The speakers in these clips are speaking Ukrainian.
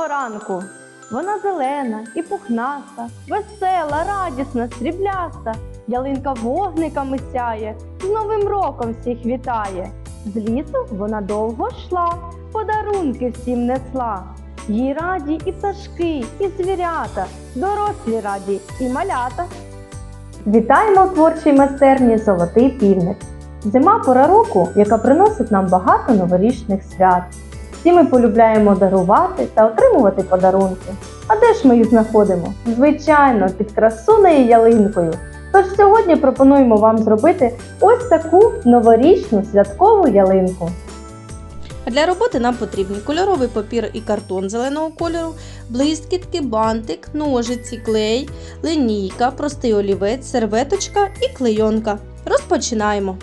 доброго ранку! Вона зелена і пухнаста, весела, радісна, срібляста. Ялинка вогниками сяє, з Новим роком всіх вітає. З лісу вона довго йшла, подарунки всім несла. Їй раді і пташки, і звірята, дорослі раді і малята. Вітаємо в творчій майстерні Золотий півник. Зима пора року, яка приносить нам багато новорічних свят. Всі ми полюбляємо дарувати та отримувати подарунки. А де ж ми їх знаходимо? Звичайно, під красунею ялинкою. Тож сьогодні пропонуємо вам зробити ось таку новорічну святкову ялинку. Для роботи нам потрібні кольоровий папір і картон зеленого кольору, блискітки, бантик, ножиці, клей, линійка, простий олівець, серветочка і клейонка. Розпочинаємо.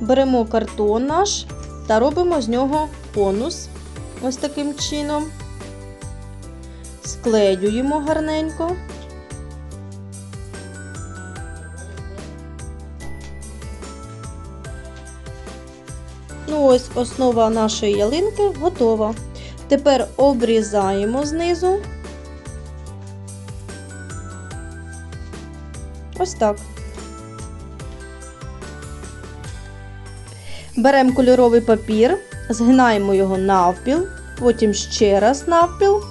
Беремо картон наш та робимо з нього конус. Ось таким чином. Склеюємо гарненько. Ну ось основа нашої ялинки готова. Тепер обрізаємо знизу. Ось так. Беремо кольоровий папір, згинаємо його навпіл, потім ще раз навпіл.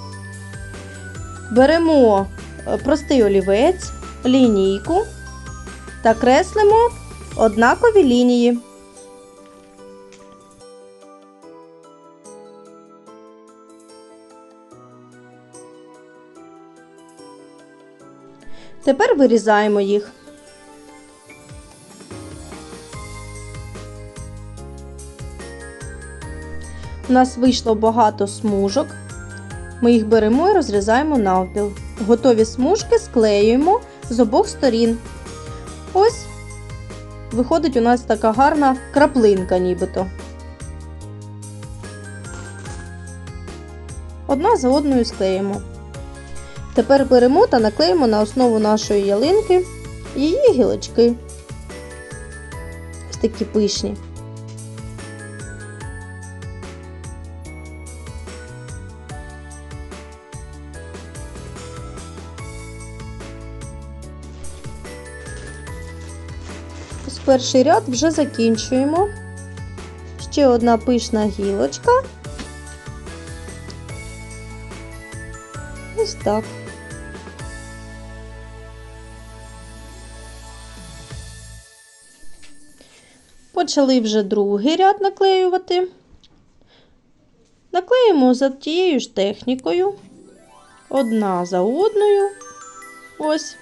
Беремо е, простий олівець, лінійку та креслимо однакові лінії. Тепер вирізаємо їх. У нас вийшло багато смужок. Ми їх беремо і розрізаємо навпіл. Готові смужки склеюємо з обох сторін. Ось виходить у нас така гарна краплинка нібито. Одна за одною склеїмо. Тепер беремо та наклеїмо на основу нашої ялинки її гілочки. Ось такі пишні. Перший ряд вже закінчуємо. Ще одна пишна гілочка. Ось так. Почали вже другий ряд наклеювати. Наклеїмо за тією ж технікою. Одна за одною. Ось.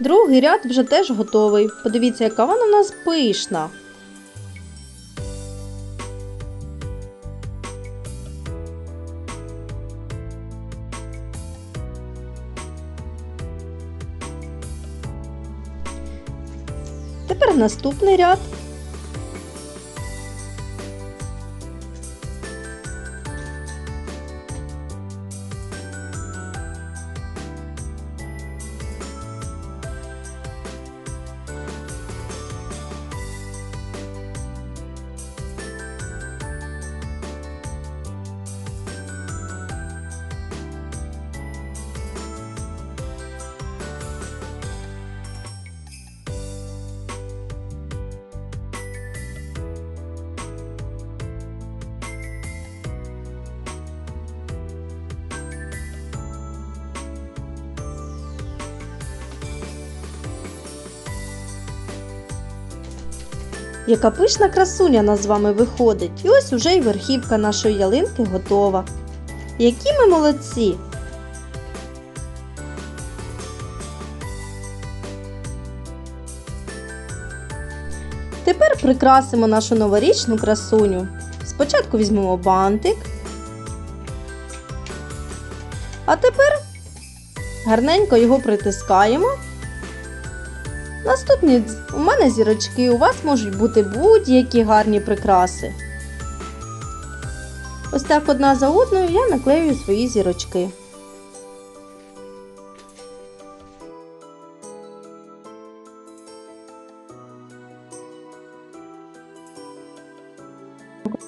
Другий ряд вже теж готовий. Подивіться, яка вона у нас пишна. Тепер наступний ряд. Яка пишна красуня нас з вами виходить. І ось уже й верхівка нашої ялинки готова. Які ми молодці! Тепер прикрасимо нашу новорічну красуню. Спочатку візьмемо бантик. А тепер гарненько його притискаємо. Наступні у мене зірочки, у вас можуть бути будь-які гарні прикраси. Ось так одна за одною я наклею свої зірочки.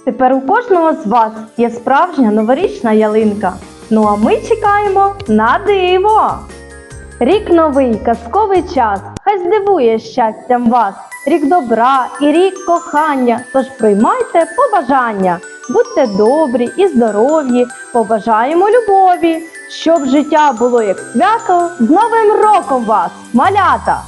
Тепер у кожного з вас є справжня новорічна ялинка. Ну а ми чекаємо на диво. Рік новий, казковий час, хай здивує щастям вас. Рік добра і рік кохання. Тож приймайте побажання. Будьте добрі і здорові, побажаємо любові, щоб життя було як свято. З Новим роком вас, малята!